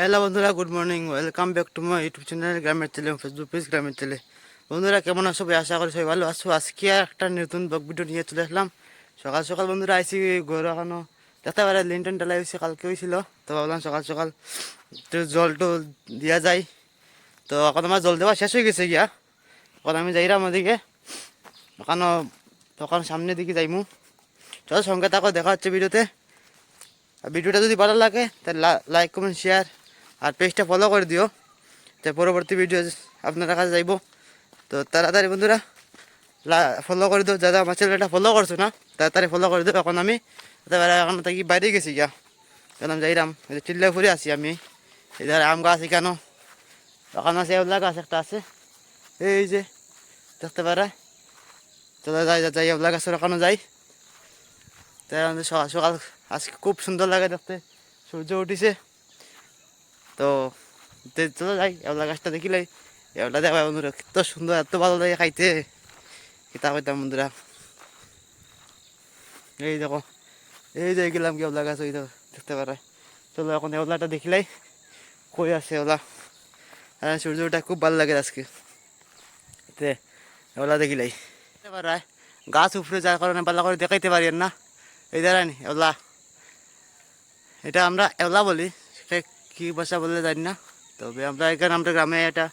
Hello বন্ধুরা good morning welcome back to my YouTube channel গ্রামের ছেলে ফেসবুক পেজ গ্রামের ছেলে বন্ধুরা, কেমন আছো? সবাই আশা করি সবাই ভালো আছো। আজকে একটা নতুন ব্লগ ভিডিও নিয়ে চলে আসলাম। সকাল সকাল বন্ধুরা, আইসি ঘর এখনও। দেখতে পারে লিন্টন টেলা হয়েছে, কালকে হয়েছিল। তো ভাবলাম সকাল সকাল একটু জল টল দেওয়া যায় তো এখন আমার জল দেওয়া শেষ হয়ে গেছে গিয়া। এখন আমি যাইরাম ওদিকে। ওখানে তখন সামনের দিকে যাইমু। চলো সঙ্গে তাকে দেখা হচ্ছে ভিডিওতে আর ভিডিওটা যদি ভালো লাগে, তাহলে লাইক কমেন্ট শেয়ার আর পেজটা ফলো করে দিও। তো পরবর্তী ভিডিও আপনারা কাছে যাইব। তো তাড়াতাড়ি বন্ধুরা ফলো করে দিও। যারা আমার চ্যানেলটা ফলো করছ না, তাড়াতাড়ি ফলো করে দিও। এখন আমি এখন থাকি বাইরে গেছি গিয়া। এখন আমি যাইরাম চিল্লা ফুরে আছি আমি। এধারে আম গাছ কেন এখন আছে এগুলা গাছ একটা আছে। এই যে, দেখতে পারে। চলো যাই যাই এগুলা গাছের ওখানে যাই। তাই সকাল সকাল, আজকে খুব সুন্দর লাগে দেখতে। সূর্য উঠিছে। তো, তে- চলো যাই এবলা গাছটা দেখিলাই এবলা দেখা, বন্ধুরা, কত সুন্দর, এত ভালো লাগে খাইতে। কিতা কইতাম, বন্ধুরা? এই দেখো, এই যে গেলাম কি এবলা গাছ, ওই দেখো দেখতে পারে। চলো, এখন এবলাটা দেখিলাই কই আছে ওলা। হ্যাঁ সূর্যটা খুব ভালো লাগে আজকে। তে এবলা দেখিলাই দেখতে পারে, গাছ উপরে যার কারণে ভালো করে দেখাইতে পারি না। এই দাঁড়ানি এওলা এটা আমরা এওলা বলি। কি ভাষা বলে জানি না। তবে আমরা এখানে আমরা গ্রামে এটা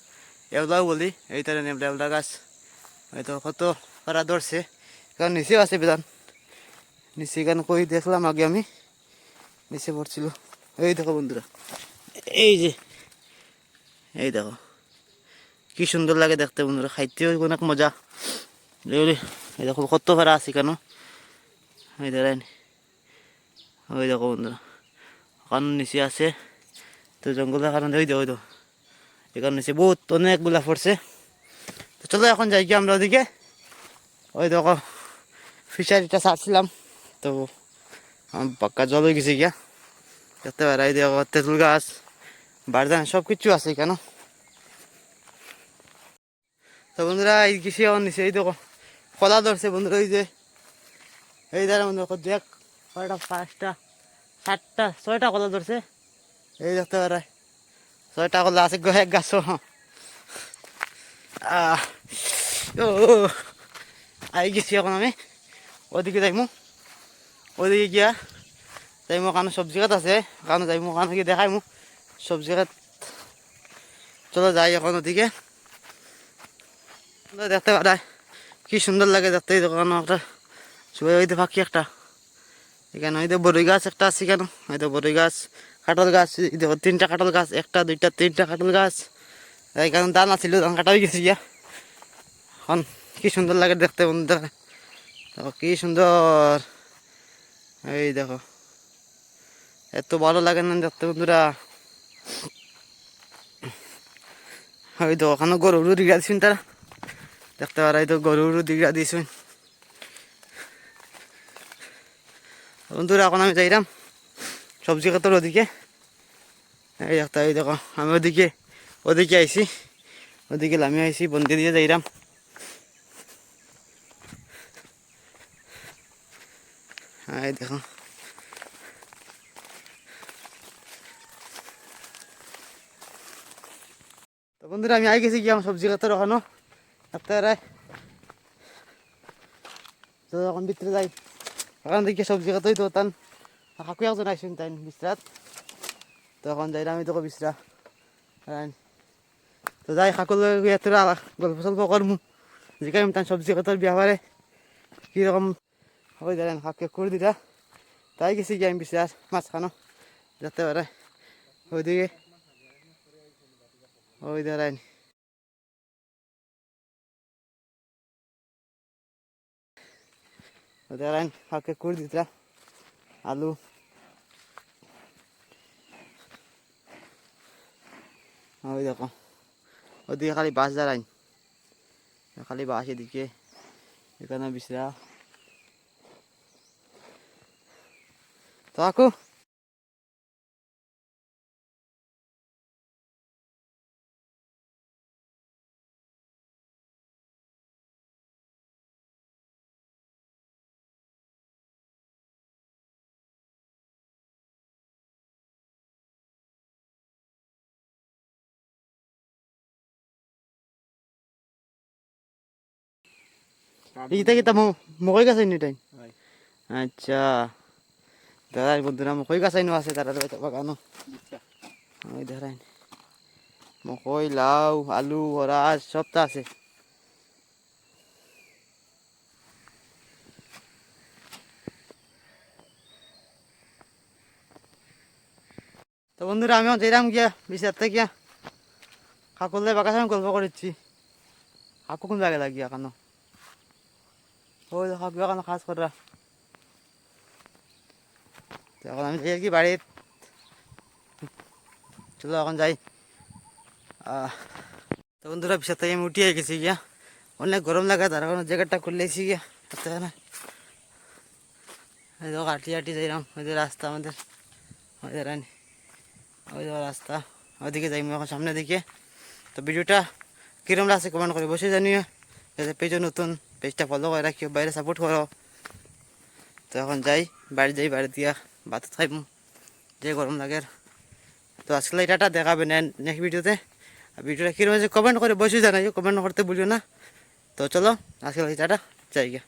এওলাও বলি, এই আমরা এওলা গাছ। হয়তো কত পারা ধরছে। কারণ নিচেও আছে বিধান। নিচে এখানে কই দেখলাম আগে আমি। নিচে পড়ছিল। এই দেখো বন্ধুরা। এই যে। এই দেখো। কি সুন্দর লাগে দেখতে বন্ধুরা। খাইতেও অনেক মজা। এই এই দেখো কত পারা আছে কেন ওই দেখেন ওই দেখো বন্ধুরা। ওখানে নিচে আছে। তো জঙ্গলের কারণে, ওই দেখো ওই দেখো এখানে নিচে বহুত অনেকগুলা পড়ছে। তো চলো এখন যাই গিয়ে আমরা ওদিকে। ওই দেখো ফিশারিটা ছাড়ছিলাম। তো পাক্কা জল হয়ে গেছে গিয়া। দেখতে পারে, এই দেখো, তেঁতুল গাছ, বারদান সব কিছু আছে কেন তো বন্ধুরা, এই কৃষি আমার নিচে এই দেখো, কলা ধরছে বন্ধুরা ওই যে। এই মনে কর দেখ, কয়টা, পাঁচটা, সাতটা, ছয়টা কলা ধরছে। এই দেখতে পারে ছয়টা কলা আছে এক গাছ ও আই গেছি এখন আমি। ওদিকে যাইমু। ওদিকে গিয়া যাইমু কারণ সবজি গাছ আছে। কারণ যাইমু কারণ গিয়ে দেখাইমু। সবজি গাছ চলো যাই এখন ওদিকে। দেখতে পারে কি সুন্দর লাগে দেখতে এই দোকান একটা সবাই ওই পাখি একটা। এখানে ওই বড়ই গাছ একটা আছে কেন ওই তো বড়ই গাছ, কাঁঠাল গাছ তিনটা কাঁঠাল গাছ, একটা, দুইটা, তিনটা কাঁঠাল গাছ। এখানে দান আছিল ধান কাটা হয়ে গেছে গিয়া। এখন কি সুন্দর লাগে দেখতে বন্ধু দেখো কি সুন্দর। এই দেখো। এত ভালো লাগে না দেখতে বন্ধুরা। ওই তো ওখানে গরু দিঘা দিয়েছেন তারা। দেখতে পারা, এই তো গরুর দিঘা দিয়েছেন। বন্ধুরা, এখন আমি যাইলাম সবজি খাতর ওদিকে। এই দেখতে এই দেখো, আমি ওদিকে ওদিকে আইছি, ওদিকে আমি আইছি, বন্দি দিয়ে যাইলাম এই দেখো। তো বন্ধুরা, আমি আই গেছি কি আমার সবজি খাতর ওখানো আপনারা তো এখন ভিতরে যাই। ওখান থেকে সবজি খাতই তো তান কাকু একজন আইসুন তাই বিশ্রাত তো এখন যাই আমি তোকে বিশ্রা তো যাই কাকুর তোরা গল্প সল্প করমু জিকাই তান সবজি খাতর বিয়াবারে কীরকম ওই দাঁড়ান কাকে করে দিটা তাই গেছি গিয়ে আমি বিশ্রাস মাছ খানো যেতে পারে ওইদিকে ওই দাঁড়ান কাকে করে দিতা আলু। ওই দেখো। ওদিকে খালি বাস দাঁড়াই খালি বাস এদিকে। এখানে বিশ্রা তো আকু এইটা কি তা মকই গাছ আইনি টাইম আচ্ছা। দাদা বন্ধুরা মকই গাছ আইনো আছে তারা বাগানো বুঝছা? ওই ধরেন। মকই লাউ আলু হরাজ সব তো আছে। তো বন্ধুরা আমিও যেরাম গিয়া বিচারতে গিয়া কাকুলে সঙ্গে গল্প করেছি কাকু কোন জায়গায় লাগিয়া কেন? ওই দেখো কেন কাজ করা তো আমি যাই আর চলো, এখন যাই। তো বন্ধুরা বিশাল থেকে আমি উঠিয়ে গেছি গিয়া। অনেক গরম লাগে তার কারণে জ্যাকেটটা খুললেছি গিয়া। না এই দেখো আটি আটি যাইলাম ওই রাস্তা আমাদের ওই যে রানি ওই দেখো রাস্তা ওইদিকে যাই এখন সামনে দিকে তো ভিডিওটা কিরম লাগছে কমেন্ট করে বসে জানিও। যাতে পেজও নতুন পেজটা ফলো করে রাখিও, বাইরে সাপোর্ট করো। তো এখন যাই, বাড়ি যাই, বাড়ি দিয়া ভাত খাইব যে গরম লাগে। তো এই এটাটা দেখাবে নেক্সট ভিডিওতে ভিডিওটা কীরকম হয়েছে কমেন্ট করে বসে জানাই কমেন্ট করতে ভুলিও না। তো চলো, আজকে এটাটা যাই গিয়া।